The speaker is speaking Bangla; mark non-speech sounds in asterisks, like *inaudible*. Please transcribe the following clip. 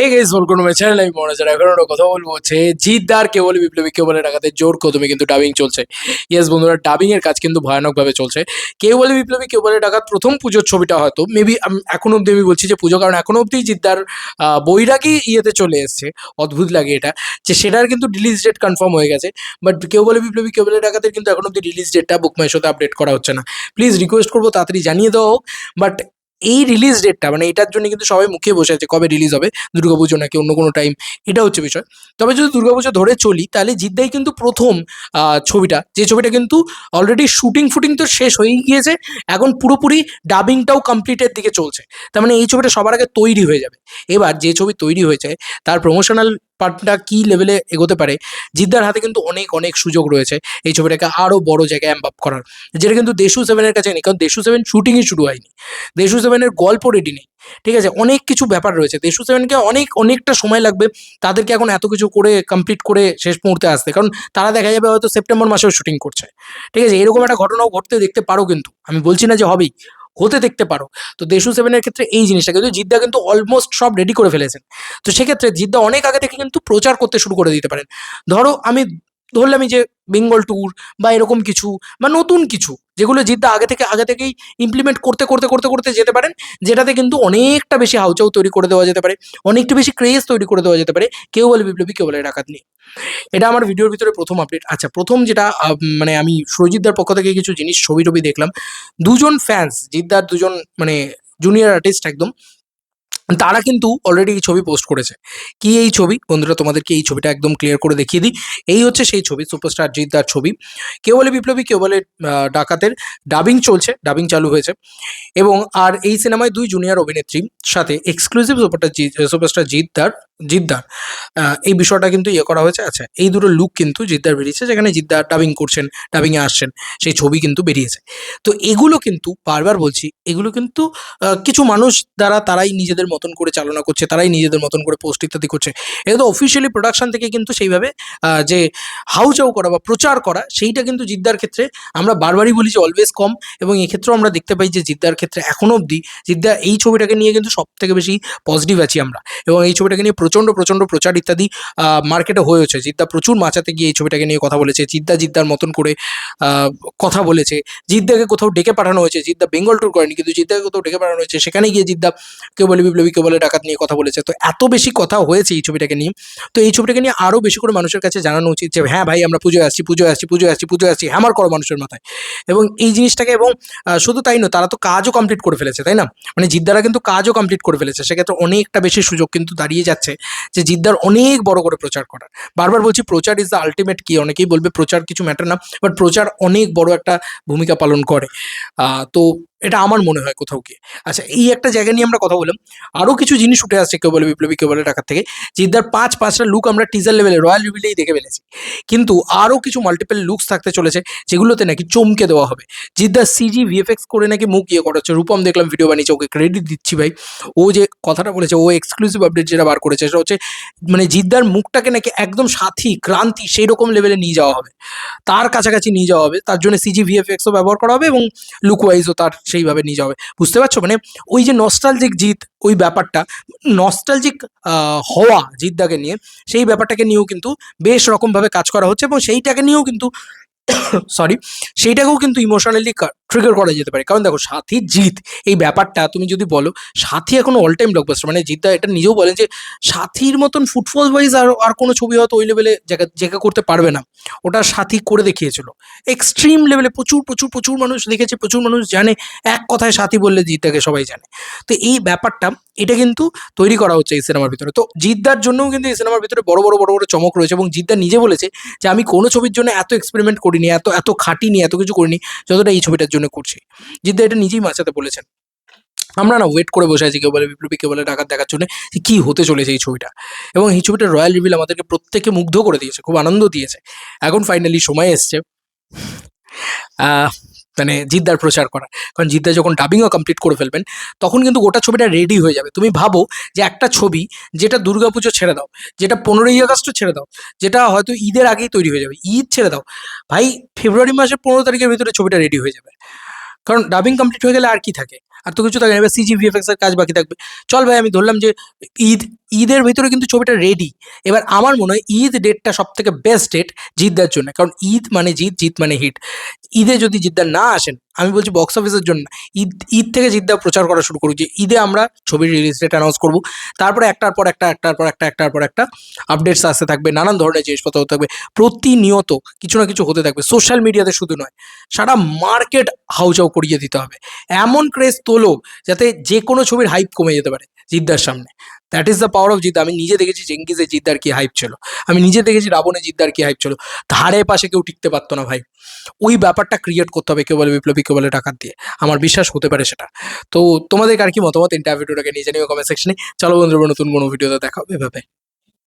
Hey guys welcome to my channel আমি মনে যারা এখন কথা বলব হচ্ছে জিদ্দার কেবল বিপ্লবী কেবল ডাকাতে জোর কদমে কিন্তু ডাবিং চলছে। ইয়েস বন্ধুরা ডাবিং এর কাজ কিন্তু ভয়ানকভাবে চলছে। কেবল বিপ্লবী কেবল ডাকাত প্রথম পুজোর ছবিটা হয়তো মেবি এখন অব্দি আমি বলছি যে পুজো, কারণ এখন অব্দি জিদ্দার বৈরাগী ইয়েতে চলে এসছে। অদ্ভুত লাগে এটা। যে সেটার কিন্তু রিলিজ ডেট কনফার্ম হয়ে গেছে। বাট কেউ বলে বিপ্লবী কেউ বলে ডাকাতের কিন্তু এখন অব্দি রিলিজ ডেটটা বুক মাই শোতে আপডেট করা হচ্ছে না। প্লিজ রিকোয়েস্ট করব, তাড়াতাড়ি জানিয়ে হোক। বাট এই রিলিজ ডেটটা মানে এটার জন্য কিন্তু সবাই মুখে বসে আছে, কবে রিলিজ হবে দুর্গাপুজো নাকি অন্য কোনো টাইম এটা হচ্ছে বিষয়। তবে যদি দুর্গাপুজো ধরে চলি, তাহলে জিদ্দাই কিন্তু প্রথম ছবিটা, যে ছবিটা কিন্তু অলরেডি শুটিং ফুটিং তো শেষ হয়ে গিয়েছে, এখন পুরোপুরি ডাবিংটাও কমপ্লিটের দিকে চলছে। তার মানে এই ছবিটা সবার আগে তৈরি হয়ে যাবে। এবার যে ছবি তৈরি হয়েছে, তার প্রমোশনাল পার্টটা কী লেভেলে এগোতে পারে, জিদ্দার হাতে কিন্তু অনেক অনেক সুযোগ রয়েছে এই ছবিটাকে আরও বড় জায়গায় অ্যাম্প আপ করার। যেটা কিন্তু দেশু সেভেনের কাছে নেই, কারণ দেশু সেভেন শুটিংই শুরু হয়নি। দেশু সেভেনের গল্প রেডি নেই, ঠিক আছে? অনেক কিছু ব্যাপার রয়েছে। দেশু সেভেনকে অনেক, অনেকটা সময় লাগবে তাদেরকে এখন এত কিছু করে কমপ্লিট করে শেষ মুহূর্তে আসতে, কারণ তারা দেখা যাবে হয়তো সেপ্টেম্বর মাসেও শুটিং করছে, ঠিক আছে? এরকম একটা ঘটনাও ঘটতে দেখতে পারো কিন্তু। আমি বলছি না যে হবেই হতে দেখতে পারো। তো দেশু সেভেনের ক্ষেত্রে এই জিনিসটা কিন্তু জিদ্দা কিন্তু অলমোস্ট সব রেডি করে ফেলেছেন। তো সেক্ষেত্রে জিদ্দা অনেক আগে থেকে কিন্তু প্রচার করতে শুরু করে দিতে পারেন। ধরো আমি ধরলামই যে বেঙ্গল ট্যুর বা এরকম কিছু বা নতুন কিছু। যেগুলো জিদ্দা আগে থেকে, আগে থেকেই ইমপ্লিমেন্ট করতে করতে করতে করতে যেতে পারেন, যেটাতে কিন্তু অনেকটা বেশি হাউচাউ তৈরি করে দেওয়া যেতে পারে, অনেকটা বেশি ক্রেজ তৈরি করে দেওয়া যেতে পারে, কেউ বলে বিপ্লবী, কেউ বলে ডাকাত নিয়ে এটা আমার ভিডিওর ভিতরে প্রথম আপডেট আচ্ছা প্রথম যেটা মানে আমি সুরজিৎদার পক্ষ থেকে কিছু জিনিস ছবি টবি দেখলাম। দুজন ফ্যান্স জিদ্দার দুজন মানে জুনিয়র আর্টিস্ট একদম তারা কিন্তু অলরেডি এই ছবি পোস্ট করেছে। কি এই ছবি? বন্ধুরা, তোমাদেরকে এই ছবিটা একদম ক্লিয়ার করে দেখিয়ে দিই। এই হচ্ছে সেই ছবি সুপারস্টার জিদ্দার ছবি। কেউ বলে বিপ্লবী, কেউ বলে ডাকাতের। ডাবিং চলছে ডাবিং চালু হয়েছে। এবং আর এই সিনেমায় দুই জুনিয়র অভিনেত্রী সাথে এক্সক্লুসিভ সুপারস্টার জিৎ সুপারস্টার জিদ্দার জিদ্দার। এই বিষয়টা কিন্তু ইয়ে করা হয়েছে। আচ্ছা এই দুটো লুক কিন্তু জিদ্দার বেরিয়েছে, যেখানে জিদ্দার ডাবিং করছেন ডাবিংয়ে আসছেন, সেই ছবি কিন্তু বেরিয়েছে। তো এগুলো কিন্তু, বারবার বলছি, এগুলো কিন্তু কিছু মানুষ দ্বারা তারাই নিজেদের মতন করে চালনা করছে, তারাই নিজেদের মতন করে পোস্ট ইত্যাদি করছে। এটা তো অফিসিয়ালি প্রোডাকশন থেকে কিন্তু সেইভাবে যে হাউচাউ করা বা প্রচার করা, সেইটা কিন্তু জিদ্দার ক্ষেত্রে আমরা বারবারই বলি যে অলওয়েজ কম। এবং এক্ষেত্রেও আমরা দেখতে পাই যে জিদ্দার ক্ষেত্রে এখনও অবধি, জিদ্দা এই ছবিটাকে নিয়ে কিন্তু সব থেকে বেশি পজিটিভ আছি আমরা। এবং এই ছবিটাকে নিয়ে প্রচণ্ড প্রচণ্ড প্রচার ইত্যাদি মার্কেটে হয়েছে জিদ্দা প্রচুর মাচাতে গিয়ে এই ছবিটাকে নিয়ে কথা বলেছে। জিদ্দা জিদ্দার মতন করে কথা বলেছে। জিদ্দাকে কোথাও ডেকে পাঠানো হয়েছে। জিদ্দা বেঙ্গল ট্যুর করেনি, কিন্তু জিদ্দাকে কোথাও ডেকে পাঠানো হয়েছে। সেখানে গিয়ে জিদ্দা কেউ বলে বিপ্লবী কেউ বলে ডাকাত নিয়ে কথা বলেছে। তো এত বেশি কথা হয়েছে এই ছবিটাকে নিয়ে। তো এই ছবিটাকে নিয়ে আরও বেশি করে মানুষের কাছে জানানো উচিত যে হ্যাঁ ভাই, আমরা পুজোয় আসছি পুজোয় আসছি পুজোয় আসছি পুজোয় আসছি। হ্যামার করো মানুষের মাথায়। এবং এই জিনিসটাকে এবং শুধু তাই নয়, তারা তো কাজও কমপ্লিট করে ফেলেছে, তাই না? মানে জিদ্দারা কিন্তু কাজও কমপ্লিট করে ফেলেছে। সেক্ষেত্রে অনেকটা বেশি সুযোগ কিন্তু দাঁড়িয়ে যাচ্ছে। যে জিদ্দার অনেক বড় করে প্রচার করার। বারবার বলছি প্রচার ইজ দ্য আলটিমেট কি অনেকেই বলবে প্রচার কিছু ম্যাটার না বাট প্রচার অনেক বড় একটা ভূমিকা পালন করে। তো এটা আমার মনে হয় কোথাও গিয়ে। আচ্ছা এই একটা জায়গা নিয়ে আমরা কথা বললাম। আরও কিছু জিনিস উঠে আসছে কেউ বলে, বিপ্লবী কেউ বলে টাকার থেকে। জিদ্দার পাঁচ, পাঁচটা লুক আমরা টিজার লেভেলে রয়্যাল রিভিলেই দেখে ফেলেছি। কিন্তু আরও কিছু মাল্টিপল লুকস থাকতে চলেছে, যেগুলোতে নাকি চমকে দেওয়া হবে। জিদ্দার সিজি ভিএফএক্স করে নাকি মুখ ইয়ে করা হচ্ছে। রূপম দেখলাম ভিডিও বানিয়েছে, ওকে ক্রেডিট দিচ্ছি ভাই। ও যে কথাটা বলেছে, ও এক্সক্লুসিভ আপডেট যেটা বার করেছে সেটা হচ্ছে মানে জিদ্দার মুখটাকে নাকি একদম সাথী, ক্রান্তি সেই রকম লেভেলে নিয়ে যাওয়া হবে। তার কাছাকাছি নিয়ে যাওয়া হবে। তার জন্য সিজি ভিএফএক্সও ব্যবহার করা হবে এবং লুক ওয়াইজও তার সেইভাবে নিয়ে যাওয়া হবে। বুঝতে পারছ? মানে ওই যে নস্টালজিক জিত, ওই ব্যাপারটা নস্টালজিক হওয়া জিদ্দাকে নিয়ে, সেই ব্যাপারটাকে নিয়েও কিন্তু বেশ রকমভাবে কাজ করা হচ্ছে এবং সেইটাকে নিয়েও কিন্তু *coughs* সরি সেইটাকেও কিন্তু ইমোশনালি ট্রিগার করা যেতে পারে। কারণ দেখো, সাথী জিত, এই ব্যাপারটা তুমি যদি বলো, সাথী এখন অল টাইম ব্লকবাস্টার মানে জিদ্দা এটা নিজেও বলেন যে, সাথীর মতন ফুটবল ওয়াইজ আর আর কোনো ছবি হয়তো ওই লেভেলে জায়গা জায়গা করতে পারবে না। ওটা সাথী করে দেখিয়েছিল। এক্সট্রিম লেভেলে প্রচুর প্রচুর প্রচুর মানুষ দেখেছে, প্রচুর মানুষ জানে, এক কথায় সাথী বললে জিদ্দাকে সবাই জানে। তো এই ব্যাপারটা, এটা কিন্তু তৈরি করা হচ্ছে এই সিনেমার ভিতরে। তো জিদ্দার জন্যও কিন্তু এই সিনেমার ভিতরে বড় বড় বড় বড় চমক রয়েছে এবং জিদ্দা নিজে বলেছে যে, আমি কোনো ছবির জন্য এত এক্সপেরিমেন্ট করিনি, এত এত খাটিনি, এত কিছু করিনি, যতটা এই ছবিটার জন্য করছি। জিদ্দা এটা নিজেই মাচাতে বলেছেন। আমরা না ওয়েট করে বসে আছি কেউ বলে বিপ্লবী, কেউ বলে ডাকাত দেখার জন্য কি হতে চলেছে এই ছবিটা। এবং এই ছবিটা রয়্যাল রিভিল আমাদেরকে প্রত্যেকে মুগ্ধ করে দিয়েছে, খুব আনন্দ দিয়েছে। এখন ফাইনালি সময় এসছে। মানে জিদ্দার প্রচার করা। কারণ জিদ্দা যখন ডাবিংও কমপ্লিট করে ফেলবেন, তখন কিন্তু গোটা ছবিটা রেডি হয়ে যাবে। তুমি ভাবো যে একটা ছবি যেটা দুর্গা পুজো ছেড়ে দাও, যেটা পনেরোই আগস্টও ছেড়ে দাও, যেটা হয়তো ঈদের আগেই তৈরি হয়ে যাবে, ঈদ ছেড়ে দাও। ভাই, ফেব্রুয়ারি মাসের পনেরো তারিখের ভিতরে ছবিটা রেডি হয়ে যাবে। কারণ ডাবিং কমপ্লিট হয়ে গেলে আর কি থাকে? আর তো কিছু থাকে না, এবার সিজি ভিএফএক্স এর কাজ বাকি থাকবে। চল ভাই, আমি ধরলাম যে ঈদ, ঈদের ভিতরে কিন্তু ছবিটা রেডি এবার আমার মনে হয় ঈদ ডেটটা সব থেকে বেস্ট ডেট জিদ্দার জন্য। কারণ ঈদ মানে জিত জিত মানে হিট ঈদে যদি জিদ্দার না আসেন, আমি বলছি বক্স অফিসের জন্য ঈদ ঈদ থেকে জিদ্দা প্রচার করা শুরু করুক। যে ঈদে আমরা ছবির রিলিজ ডেট অ্যানাউন্স করব, তারপরে একটার পর একটা, একটার পর একটা, একটার পর একটা আপডেটস আসতে থাকবে, নানান ধরনের জিনিসপত্র হতে থাকবে, প্রতিনিয়ত কিছু না কিছু হতে থাকবে। সোশ্যাল মিডিয়াতে শুধু নয়, সারা মার্কেট হাউচাউ করিয়ে দিতে হবে। এমন ক্রেজ তোলো যাতে যে কোনো ছবির হাইপ কমে যেতে পারে জিদ্দার সামনে। That is the power of Jeddah. আমি নিজে দেখেছি চেঙ্গিজে জিদ্দার কি হাইপ ছিল। আমি নিজে দেখেছি রাবণে জিদ্দার কি হাইপ ছিল। ধারে পাশে কেউ টিকতে পারতো না ভাই। ওই ব্যাপারটা ক্রিয়েট করতে হবে কেউ বলে বিপ্লবী কেউ বলে ডাকাত দিয়ে। আমার বিশ্বাস হতে পারে সেটা। তো তোমাদের আর কি মতামত? ইন্টারভিউটাকে নিয়ে জানিও কমেন্ট সেকশনে চলো বন্ধুরা, নতুন কোনো ভিডিওতে দেখা হবে। এভাবে